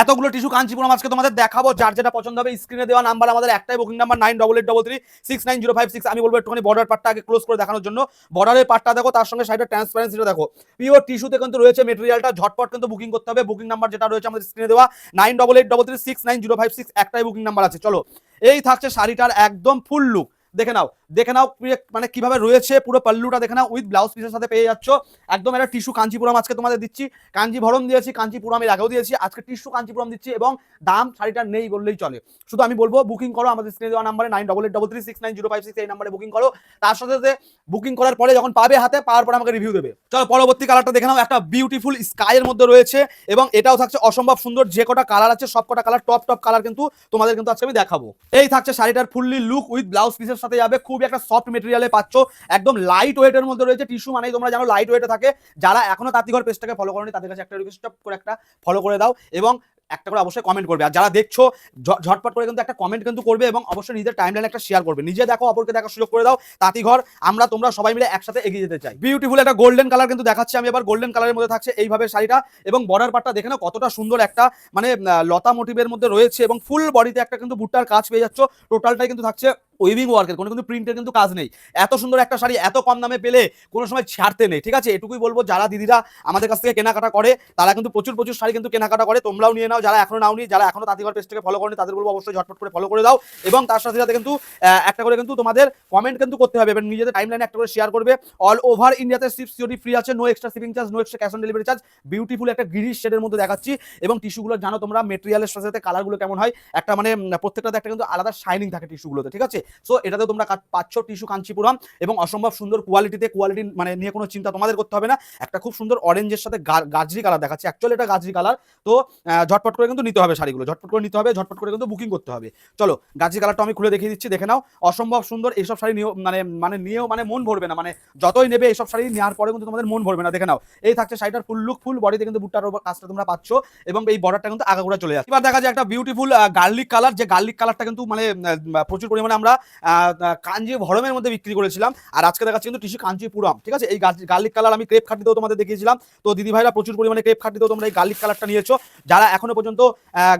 এতগুলো টিস্যু কাঞ্চিপুরম আজকে তোমাদের দেখাবো। যার যেটা পছন্দ হবে স্ক্রিনে দেওয়া নাম্বার আমাদের একটাই booking number nine double eight double three six nine zero five six আমি বলব একটুখানি বর্ডার পার্টটা আগে ক্লোজ করে দেখানোর জন্য। বর্ডারের পার্টটা দেখো, তার সঙ্গে সাইডের ট্রান্সপারেন্সিটা দেখো। পিওর টিস্যুতে কিন্তু রয়েছে মেটেরিয়ালটা ঝটপট কিন্তু বুকিং করতে হবে। বুকিং নাম্বার যেটা রয়েছে আমাদের স্ক্রিনে দেওয়া nine double eight double three six nine zero five six একটাই বুকিং নাম্বার আছে। চলো, এই থাকছে শাড়িটার একদম ফুল লুক দেখে নাও দেখে নাও মানে কীভাবে রয়েছে পুরো পাল্লুটা, দেখে নাও উইথ ব্লাউজ পিসের সাথে পেয়ে যাচ্ছ। একদম একটা টিস্যু কাঞ্চিপুরম আজকে তোমাদের দিচ্ছি। কাঞ্জিভরম দিয়েছি, কাঞ্চিপুরম এর আগেও দিয়েছি, আজকে টিস্যু কাঞ্চিপুরম দিচ্ছি এবং দাম শাড়িটা নেই বললেই চলে। শুধু আমি বলব বুকিং করো, আমাদের স্ক্রিনে দেওয়া নাম্বারে nine double eight double three six nine zero five six এই নাম্বারে বুকিং করো। তার সাথে সাথে বুকিং করার পরে যখন পাবে হাতে, পাওয়ার পরে আমাকে রিভিউ দেবে। চলো, পরবর্তী কালারটা দেখে নাও, একটা বিউটিফুল স্কাইয়ের মধ্যে রয়েছে এবং এটাও থাকছে অসম্ভব সুন্দর, যে কটা কালার আছে, সব কটা কালার টপ টপ কালার কিন্তু তোমাদের কিন্তু আজকে আমি দেখাবো। এই থাকছে শাড়িটার ফুললি লুক উইথ ব্লাউজ পিসের সাথে যাবে, খুব একটা সফট মেটেরিয়ালে পাচ্ছ। একদম লাইট ওয়েটের মধ্যে রয়েছে টিস্যু মানেই তোমরা জানো লাইট ওয়েটে থাকে। যারা এখনও তাঁতিঘর পেজটাকে ফলো করনি, তাদের কাছে একটা রিকোয়েস্ট করে একটা ফলো করে দাও এবং একটা করে অবশ্যই কমেন্ট করবে। আর যারা দেখছ ঝটপট করে কিন্তু একটা কমেন্ট কিন্তু করবে এবং অবশ্যই নিজের টাইমলাইনে একটা শেয়ার করবে। নিজে দেখো, অপরকে দেখার সুযোগ করে দাও। তাঁতিঘর আমরা তোমরা সবাই মিলে একসাথে এগিয়ে যেতে চাই। বিউটিফুল একটা গোল্ডেন কালার কিন্তু দেখাচ্ছি আমি এবার। গোল্ডেন কালারের মধ্যে থাকছে এইভাবে শাড়িটা এবং বর্ডার পার্টটা দেখে না কতটা সুন্দর একটা মানে লতা মোটিভের মধ্যে রয়েছে এবং ফুল বডিতে একটা কিন্তু বুট্টার কাজ পেয়ে যাচ্ছ। টোটালটাই কিন্তু থাকছে উইভিং ওয়ার্কের কোনো কিন্তু প্রিন্টের কিন্তু কাজ নেই। এত সুন্দর একটা শাড়ি, এত কম দামে পেলে কোনো সময় ছাড়তে নেই, ঠিক আছে? এটুকুই বলব, যারা দিদিরা আমাদের কাছ থেকে কেনাকাটা করে, তারা কিন্তু প্রচুর প্রচুর শাড়ি কিন্তু কেনাকাটা করে, তোমরাও নিয়ে নাও, যারা এখনও নাওনি, যারা এখনও তাঁতিঘর পেজটাকে ফলো করেনি, তাদের বলব অবশ্যই ঝটপট করে ফলো করে দাও এবং তার সাথে সাথে কিন্তু একটা করে কিন্তু তোমাদের কমেন্ট কিন্তু করতে হবে এবং নিজেদের টাইম লাইনে একটা করে শেয়ার করবে। অল ওভার ইন্ডিয়াতে শিপ সিওরি ফ্রি আছে no extra shipping charge no extra cash on delivery charge beautiful একটা গ্রিস শেডের মধ্যে দেখাচ্ছি এবং টিস্যুগুলো জানো তোমরা মেটেরিয়ালের সাথে সাথে কালারগুলো কেমন হয়? একটা মানে প্রত্যেকটাতে একটা কিন্তু আলাদা শাইনিং থাকে টিস্যুগুলোতে ঠিক আছে? সো এটাতে তোমরা পাচ্ছ টিস্যু কাঞ্চিপুরম এবং অসম্ভব সুন্দর কোয়ালিটিতে কোয়ালিটি মানে নিয়ে কোনো চিন্তা তোমাদের করতে হবে না। একটা খুব সুন্দর অরেঞ্জের সাথে গাজরি কালার দেখাচ্ছে। অ্যাকচুয়ালি এটা গাজরি কালার তো ঝটপট করে কিন্তু নিতে হবে শাড়িগুলো। ঝটপট করে নিতে হবে, ঝটপট করে কিন্তু বুকিং করতে হবে। চলো, গাজরি কালারটা আমি খুলে দেখিয়ে দিচ্ছি, দেখে নাও। অসম্ভব সুন্দর এইসব শাড়ি নিয়েও মানে মানে নিয়েও মানে মন ভরবে না। মানে যতই নেবে এইসব শাড়ি নেওয়ার পরে কিন্তু তোমাদের মন ভরবে না। দেখে নাও। এই থাকছে শাড়িটার ফুল লুক ফুল বডিতে কিন্তু বুটটার কাজটা তোমরা পাচ্ছ এবং এই বর্ডারটা কিন্তু আগাগোড়া চলে যাচ্ছে। এবার দেখা যায় একটা বিউটিফুল গার্লিক কালার যে গার্লিক কালারটা কিন্তু মানে প্রচুর পরিমাণে আমরা কাঞ্জি ভরমের মধ্যে বিক্রি করেছিলাম। আর আজকে দেখাচ্ছি কিন্তু টিসি কাঞ্চিপুরম ঠিক আছে? এই গার্লিক কালার আমি ক্রেপ খাটিতেও তোমাদের দেখিয়েছিলাম। তো দিদি ভাইরা প্রচুর পরিমাণে ক্রেপ খাটিতেও তোমরা এই গার্লিক কালারটা নিয়েছো। যারা এখনও পর্যন্ত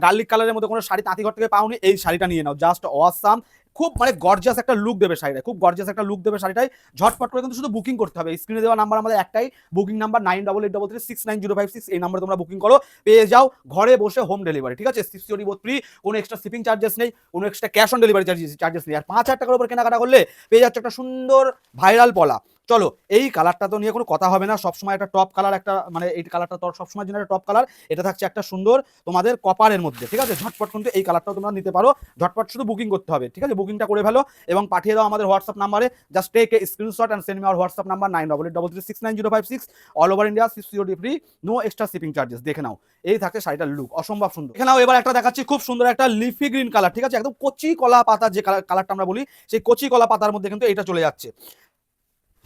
গার্লিক কালারের মধ্যে কোনো শাড়ি তাঁতিঘর থেকে পাওনি, এই শাড়িটা নিয়ে নাও। জাস্ট অসাম খুব মানে গর্জাস একটা লুক দেবে শাড়িটা খুব গর্জাস একটা লুক দেবে শাড়িটাই ঝটপট করে কিন্তু শুধু বুকিং করতে হবে। স্ক্রিনে দেওয়া নাম্বার আমাদের একটাই। Booking number nine double eight double three six nine zero five six এই নাম্বারে তোমরা বুকিং করো। পেয়ে যাও, ঘরে বসে হোম ডেলিভারি ঠিক আছে? সিক্সটি বোধ ফ্রি কোনো এক্সট্রা শিপিং চার্জেস নেই, কোনো extra cash on delivery charges charges নেই। আর পাঁচ হাজার টাকার উপর কেনাকাটা করলে পেয়ে যাচ্ছে একটা সুন্দর ভাইরাল পলা। চলো, এই কালারটা তো নিয়ে কোনো কথা হবে না। সবসময় একটা টপ কালার একটা মানে এই কালারটা তো সবসময় জন্য একটা টপ কালার এটা থাকছে একটা সুন্দর তোমাদের কপারের মধ্যে, ঠিক আছে? ঝটপট কিন্তু এই কালারটাও তোমরা নিতে পারো। ঝটপট শুধু বুকিং করতে হবে, ঠিক আছে? বুকিংটা করে ফেলো এবং পাঠিয়ে দাও আমাদের হোয়াটসঅ্যাপ নাম্বারে just take a screenshot and send me our WhatsApp number nine double eight double three six nine zero five six all over India six zero free no extra shipping charges দেখে নাও। এই থাকছে শাড়িটার look অসম্ভব সুন্দর। এখানেও এবার একটা দেখাচ্ছি খুব সুন্দর একটা লিফি গ্রিন কালার ঠিক আছে? একদম কচি কলা পাতা যে কালারটা আমরা বলি, সেই কচি কলা পাতার মধ্যে কিন্তু এটা চলে যাচ্ছে।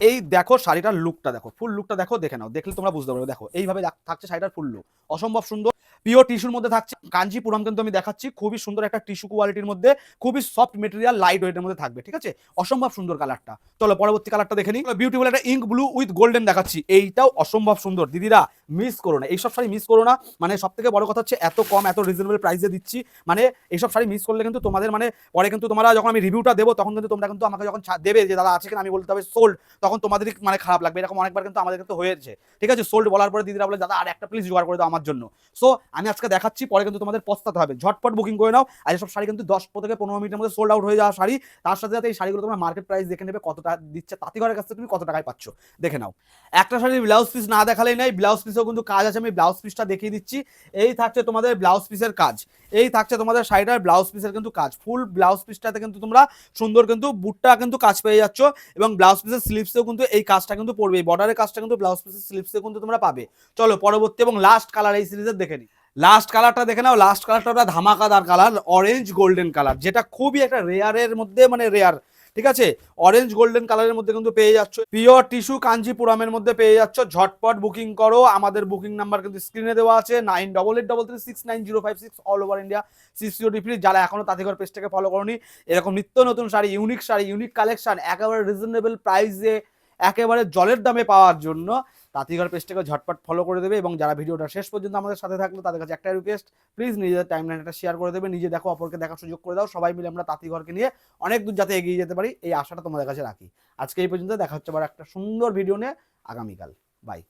এই দেখো শাড়িটার লুকটা দেখো ফুল লুকটা দেখো, দেখে নাও, দেখলে তোমরা বুঝতে পারবে। দেখো, এইভাবে থাকছে শাড়িটার ফুল লুক অসম্ভব সুন্দর পিওর টিস্যুর মধ্যে থাকছে। কাঞ্জিপুরম কিন্তু আমি দেখাচ্ছি, খুবই সুন্দর একটা টিস্যু কোয়ালিটির মধ্যে, খুবই সফট মেটেরিয়াল লাইট ওয়েটের মধ্যে থাকবে, ঠিক আছে? অসম্ভব সুন্দর কালারটা চলো, পরবর্তী কালারটা দেখে নিই। বিউটিফুল একটা ইঙ্ক ব্লু উইথ গোল্ডেন দেখাচ্ছি। এইটাও অসম্ভব সুন্দর। দিদিরা মিস করো না। এইসব শাড়ি মিস করো না। মানে সব থেকে বড় কথা হচ্ছে এত কম, এত রিজনেবল প্রাইসে দিচ্ছি। মানে এইসব শাড়ি মিস করলে কিন্তু তোমাদের মানে পরে কিন্তু তোমরা যখন আমি রিভিউটা দেবো, তখন কিন্তু তোমরা কিন্তু আমাকে যখন দেবে যে, দাদা আছে কিনা আমি বলতে হবে সোল্ড তখন তোমাদেরই মানে খারাপ লাগবে। এরকম অনেকবার কিন্তু আমাদের কিন্তু হয়েছে। ঠিক আছে? সোল্ড বলার পরে দিদিরা বলে, দাদা, আর একটা প্লিজ জোগাড় করে দাও আমার জন্য। সো আমি আজকে দেখাচ্ছি, পরে কিন্তু তোমাদের পস্তাতে হবে। ঝটপট বুকিং করে নাও। আর এসব শাড়ি কিন্তু দশ থেকে পনেরো মিনিটের মধ্যে সোল্ড আউট হয়ে যাওয়া শাড়ি। তার সাথে সাথে এই শাড়িগুলো তোমরা মার্কেট প্রাইস দেখে নেবে কত টাকা দিচ্ছে। তাঁতিঘরের কাছ থেকে তুমি কত টাকায় পাচ্ছ? দেখে নাও। একটা শাড়ির ব্লাউজ পিস না দেখালেই নাই। ব্লাউজ পিসেও কিন্তু কাজ আছে, আমি ব্লাউজ পিসটা দেখিয়ে দিচ্ছি। এই থাকছে তোমাদের ব্লাউজ পিসের কাজ। এই থাকছে তোমাদের শাড়িটার ব্লাউজ পিসের কিন্তু কাজ। ফুল ব্লাউজ পিসটাতে কিন্তু তোমরা সুন্দর কিন্তু বুটটা কিন্তু কাজ পেয়ে যাচ্ছ এবং ব্লাউজ পিসের স্লিপসেও কিন্তু এই কাজটা কিন্তু পড়বে। এই বর্ডারের কাজটা কিন্তু ব্লাউজ পিসের স্লিপসে কিন্তু তোমরা পাবে। চলো পরবর্তী এবং লাস্ট কালার এই সিরিজের দেখে নিই লাস্ট কালারটা দেখে নাও। লাস্ট কালারটা ধামাকাদার কালার অরেঞ্জ গোল্ডেন কালার যেটা খুবই একটা রেয়ারের মধ্যে মানে রেয়ার ঠিক আছে? অরেঞ্জ গোল্ডেন কালারের মধ্যে কিন্তু পেয়ে যাচ্ছ। পিওর টিস্যু কাঞ্জিপুরামের মধ্যে পেয়ে যাচ্ছ। ঝটপট বুকিং করো। আমাদের বুকিং নাম্বার কিন্তু স্ক্রিনে দেওয়া আছে। Nine double eight double three six nine zero five six all over India সিসিও ডিফ্রি যারা এখনও তাঁতিঘর পেজটাকে ফলো করনি, এরকম নিত্য নতুন sari unique sari unique collection একেবারে রিজনেবল প্রাইসে একেবারে জলের দামে পাওয়ার জন্য। তাঁতিঘর পেজটাকে ঝটপট ফলো করে দেবে এবং যারা ভিডিওটা শেষ পর্যন্ত আমাদের সাথে থাকল, তাদের কাছে একটা রিকোয়েস্ট প্লিজ নিজেদের টাইম লাইনটা শেয়ার করে দেবে, নিজে দেখো, অপরকে দেখার সুযোগ করে দাও, সবাই মিলে আমরা তাঁতিঘরকে নিয়ে অনেক দূর যাতে এগিয়ে যেতে পারি, এই আশাটা তোমাদের কাছে রাখি। আজকে এই পর্যন্ত দেখা হচ্ছে আবার একটা সুন্দর ভিডিও নিয়ে, আগামীকাল। বাই